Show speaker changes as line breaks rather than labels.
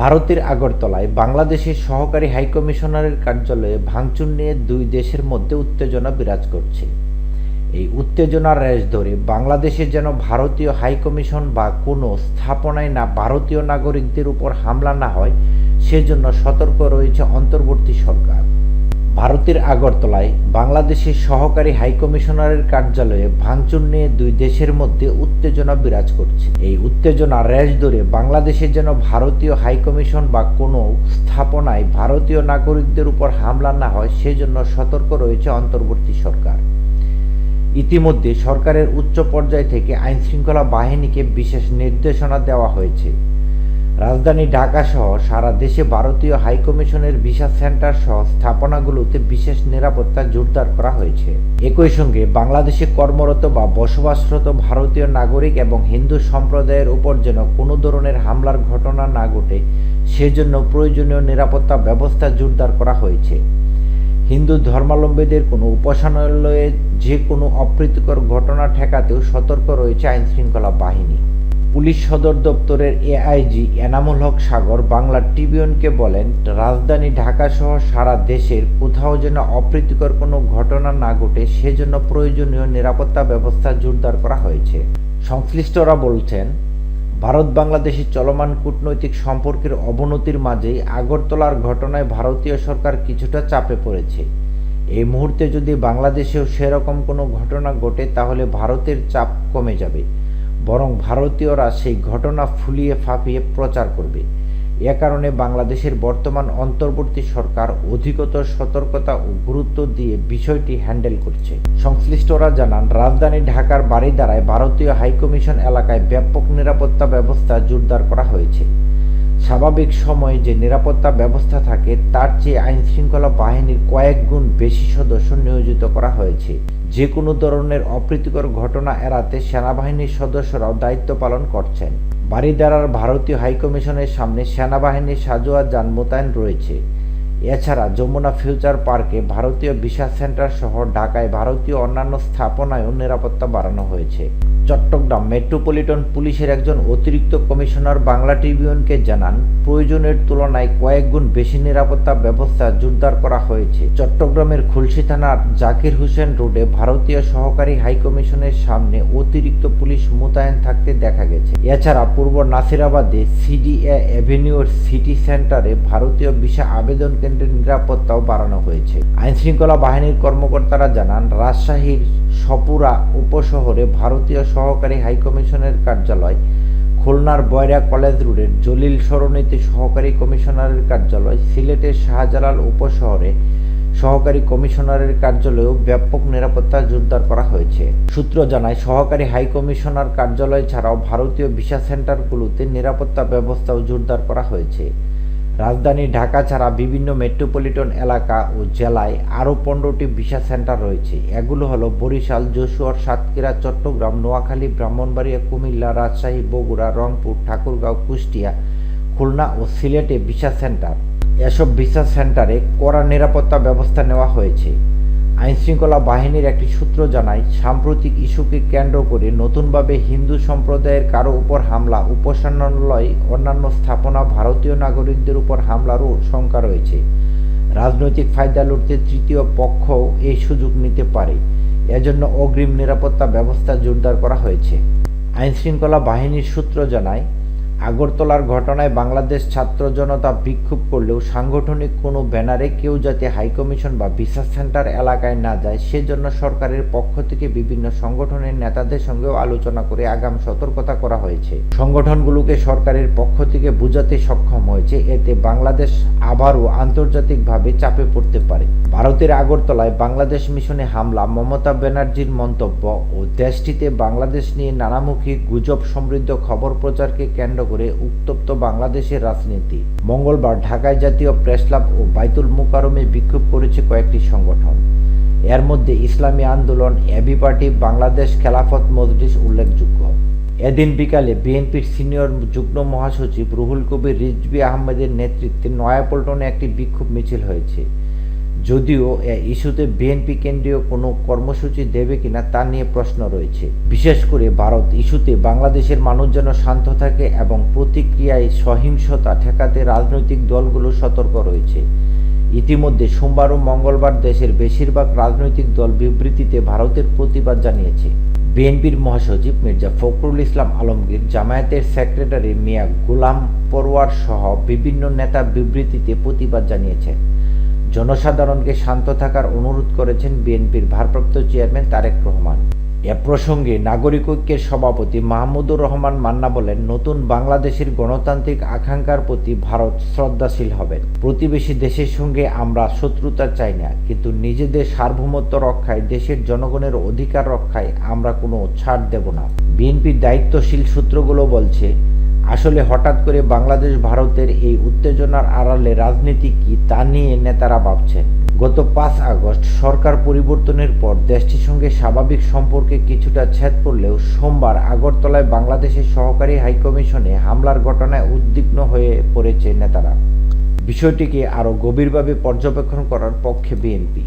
ভারতের আগরতলায় বাংলাদেশের সহকারী হাইকমিশনারের কার্যালয়ে ভাঙচুর নিয়ে দুই দেশের মধ্যে উত্তেজনা বিরাজ করছে এই উত্তেজনার রেস ধরে বাংলাদেশে যেন ভারতীয় হাইকমিশন বা কোনো স্থাপনায় না ভারতীয় নাগরিকদের উপর হামলা না হয় সেজন্য সতর্ক রয়েছে অন্তর্বর্তী সরকার ভারতের আগরতলায় বাংলাদেশের সহকারী হাইকমিশনারের কার্যালয়ে ভাঙচুর নিয়ে দুই দেশের মধ্যে উত্তেজনা বিরাজ করছে এই উত্তেজনা র্যাশ ধরে বাংলাদেশে যেন ভারতীয় হাইকমিশন বা কোনো স্থাপনায় ভারতীয় নাগরিকদের উপর হামলা না হয় সেজন্য সতর্ক রয়েছে অন্তর্বর্তী সরকার ইতিমধ্যে সরকারের উচ্চ পর্যায় থেকে আইনশৃঙ্খলা বাহিনীকে বিশেষ নির্দেশনা দেওয়া হয়েছে রাজধানী ঢাকাসহ সারা দেশে ভারতীয় হাইকমিশনের ভিসা সেন্টার সহ স্থাপনাগুলোতে বিশেষ নিরাপত্তা জোরদার করা হয়েছে একই সঙ্গে বাংলাদেশে কর্মরত বা বসবাসরত ভারতীয় নাগরিক এবং হিন্দু সম্প্রদায়ের উপর যেন কোনো ধরনের হামলার ঘটনা না ঘটে সেজন্য প্রয়োজনীয় নিরাপত্তা ব্যবস্থা জোরদার করা হয়েছে হিন্দু ধর্মাবলম্বীদের কোনো উপাসনালয়ে যে কোনো অপ্রীতিকর ঘটনা ঠেকাতেও সতর্ক রয়েছে আইনশৃঙ্খলা বাহিনী পুলিশ সদর দপ্তরের এআইজি এনামুল হক সাগর বাংলা ট্রিবিউনকে বলেন রাজধানী ঢাকাসহ সারা দেশের কোথাও যেন অপ্রীতিকর কোনো ঘটনা না ঘটে সেজন্য প্রয়োজনীয় নিরাপত্তা ব্যবস্থা জোরদার করা হয়েছে সংশ্লিষ্টরা বলছেন ভারত বাংলাদেশের চলমান কূটনৈতিক সম্পর্কের অবনতির মাঝেই আগরতলার ঘটনায় ভারতীয় সরকার কিছুটা চাপে পড়েছে এই মুহূর্তে যদি বাংলাদেশেও সেরকম কোনো ঘটনা ঘটে তাহলে ভারতের চাপ কমে যাবে বরং ভারতীয়রা সেই ঘটনা ফুলিয়ে ফাঁপিয়ে প্রচার করবে এ কারণে বাংলাদেশের বর্তমান অন্তর্বর্তী সরকার অধিকতর সতর্কতা ও গুরুত্ব দিয়ে বিষয়টি হ্যান্ডেল করছে সংশ্লিষ্টরা জানান রাজধানী ঢাকার দ্বারায় ভারতীয় হাইকমিশন এলাকায় ব্যাপক নিরাপত্তা ব্যবস্থা জোরদার করা হয়েছে স্বাভাবিক সময়ে যে নিরাপত্তা ব্যবস্থা থাকে তার চেয়ে আইনশৃঙ্খলা বাহিনীর কয়েক গুণ বেশি সদস্য নিয়োজিত করা হয়েছে যে কোনো ধরনের অপ্রীতিকর ঘটনা এড়াতে সেনাবাহিনীর সদস্যরাও দায়িত্ব পালন করছেন বারিদারার ভারতীয় হাইকমিশনের সামনে সেনাবাহিনীর সাজোয়া যান মোতায়েন রয়েছে এছাড়া যমুনা ফিউচার পার্কে ভারতীয় ভিসা সেন্টার সহ ঢাকায় ভারতীয় অন্যান্য স্থাপনায়ও নিরাপত্তা বাড়ানো হয়েছে চট্টগ্রাম মেট্রোপলিটন পুলিশের একজন অতিরিক্ত কমিশনার বাংলা ট্রিবিউনকে জানান প্রয়োজনের তুলনায় কয়েক গুণ বেশি নিরাপত্তা ব্যবস্থা জোরদার করা হয়েছে চট্টগ্রামের খুলশি থানার জাকির হোসেন রোডে ভারতীয় সহকারী হাইকমিশনের সামনে অতিরিক্ত পুলিশ মোতায়েন থাকতে দেখা গেছে এছাড়া পূর্ব নাসিরাবাদে সিডিএ অ্যাভিনিউর সিটি সেন্টারে ভারতীয় ভিসা আবেদন কেন্দ্রের নিরাপত্তাও বাড়ানো হয়েছে আইনশৃঙ্খলা বাহিনীর কর্মকর্তারা জানান রাজশাহীর সপুরা উপশহরে ভারতীয় সহকারী হাইকমিশনের কার্যালয় খুলনার বয়রা কলেজ রোডের জলিল সরণীতে সহকারী কমিশনারের কার্যালয় সিলেটের শাহজালাল উপশহরে সহকারী কমিশনারের কার্যালয়েও ব্যাপক নিরাপত্তা জোরদার করা হয়েছে সূত্র জানায় সহকারী হাই কমিশনার কার্যালয় ছাড়াও ভারতীয় ভিসা সেন্টারগুলোতে নিরাপত্তা ব্যবস্থাও জোরদার করা হয়েছে রাজধানী ঢাকা ছাড়া বিভিন্ন মেট্রোপলিটন এলাকা ও জেলায় আরও পনেরোটি ভিসা সেন্টার রয়েছে এগুলো হলো বরিশাল যশোর সাতক্ষীরা চট্টগ্রাম নোয়াখালী ব্রাহ্মণবাড়িয়া কুমিল্লা রাজশাহী বগুড়া রংপুর ঠাকুরগাঁও কুষ্টিয়া খুলনা ও সিলেটে ভিসা সেন্টার এসব ভিসা সেন্টারে কড়া নিরাপত্তা ব্যবস্থা নেওয়া হয়েছে আইনশৃঙ্খলা বাহিনীর একটি সূত্র জানায় সাম্প্রতিক ইস্যুকে কেন্দ্র করে নতুনভাবে হিন্দু সম্প্রদায়ের কারো উপর হামলা উপাসনালয় অন্যান্য স্থাপনা ভারতীয় নাগরিকদের উপর হামলারও শঙ্কা রয়েছে রাজনৈতিক ফায়দা লড়তে তৃতীয় পক্ষ এই সুযোগ নিতে পারে এজন্য অগ্রিম নিরাপত্তা ব্যবস্থা জোরদার করা হয়েছে আইনশৃঙ্খলা বাহিনীর সূত্র জানায় আগরতলার ঘটনায় বাংলাদেশ ছাত্র জনতা বিক্ষোভ করলেও সাংগঠনিক কোনো ব্যানারে কেউ যাতে হাইকমিশন বা ভিসা সেন্টার এলাকায় না যায় সেজন্য সরকারের পক্ষ থেকে বিভিন্ন সংগঠনের নেতাদের সঙ্গেও আলোচনা করে আগাম সতর্কতা করা হয়েছে সংগঠনগুলোকে সরকারের পক্ষ থেকে বোঝাতে সক্ষম হয়েছে এতে বাংলাদেশ আবারও আন্তর্জাতিকভাবে চাপে পড়তে পারে ভারতের আগরতলায় বাংলাদেশ মিশনে হামলা মমতা ব্যানার্জির মন্তব্য ও দেশটিতে বাংলাদেশ নিয়ে নানামুখী গুজব সমৃদ্ধ খবর প্রচারকে কেন্দ্র করে উত্তপ্ত বাংলাদেশের রাজনীতি মঙ্গলবার ঢাকায় জাতীয় প্রেসক্লাব ও বাইতুল মুকারমে বিক্ষোভ করেছে কয়েকটি সংগঠন এর মধ্যে ইসলামী আন্দোলন এবি পার্টি বাংলাদেশ খেলাফত মজলিস উল্লেখযোগ্য এদিন বিকালে বিএনপির সিনিয়র যুগ্ম মহাসচিব রুহুল কবির রিজবি আহমেদের নেতৃত্বে নয়াপল্টনে একটি বিক্ষোভ মিছিল হয়েছে যদিও এই ইস্যুতে বিএনপি কেন্দ্রীয় কোনো কর্মসূচি দেবে কিনা তা নিয়ে প্রশ্ন রয়েছে বিশেষ করে ভারত ইস্যুতে বাংলাদেশের মানুষ যেন শান্ত থাকে এবং প্রতিক্রিয়ায় সহিংসতা ঠেকাতে রাজনৈতিক দলগুলো সতর্ক রয়েছে ইতিমধ্যে সোমবার ও মঙ্গলবার দেশের বেশিরভাগ রাজনৈতিক দল বিবৃতিতে ভারতের প্রতিবাদ জানিয়েছে বিএনপির মহাসচিব মির্জা ফখরুল ইসলাম আলমগীর জামায়াতের সেক্রেটারি মিয়া গোলাম পরোয়ার সহ বিভিন্ন নেতা বিবৃতিতে প্রতিবাদ জানিয়েছেন জনসাধারণকে শান্ত থাকার অনুরোধ করেছেন বিএনপির ভারপ্রাপ্ত চেয়ারম্যান তারেক রহমান এ প্রসঙ্গে নাগরিক ঐক্যের সভাপতি মাহমুদুর রহমান মান্না বলেন নতুন বাংলাদেশের গণতান্ত্রিক আকাঙ্ক্ষার প্রতি ভারত শ্রদ্ধাশীল হবেন প্রতিবেশী দেশের সঙ্গে আমরা শত্রুতা চাই না কিন্তু নিজেদের সার্বভৌমত্ব রক্ষায় দেশের জনগণের অধিকার রক্ষায় আমরা কোনো ছাড় দেব না বিএনপির দায়িত্বশীল সূত্রগুলো বলছে আসলে হঠাৎ করে বাংলাদেশ ভারতের এই উত্তেজনার আড়ালে রাজনীতি কি তা নিয়ে নেতারা ভাবছেন গত পাঁচ আগস্ট সরকার পরিবর্তনের পর দেশটির সঙ্গে স্বাভাবিক সম্পর্কে কিছুটা ছেদ পড়লেও সোমবার আগরতলায় বাংলাদেশের সহকারী হাইকমিশনে হামলার ঘটনায় উদ্বিগ্ন হয়ে পড়েছে নেতারা বিষয়টিকে আরও গভীরভাবে পর্যবেক্ষণ করার পক্ষে বিএনপি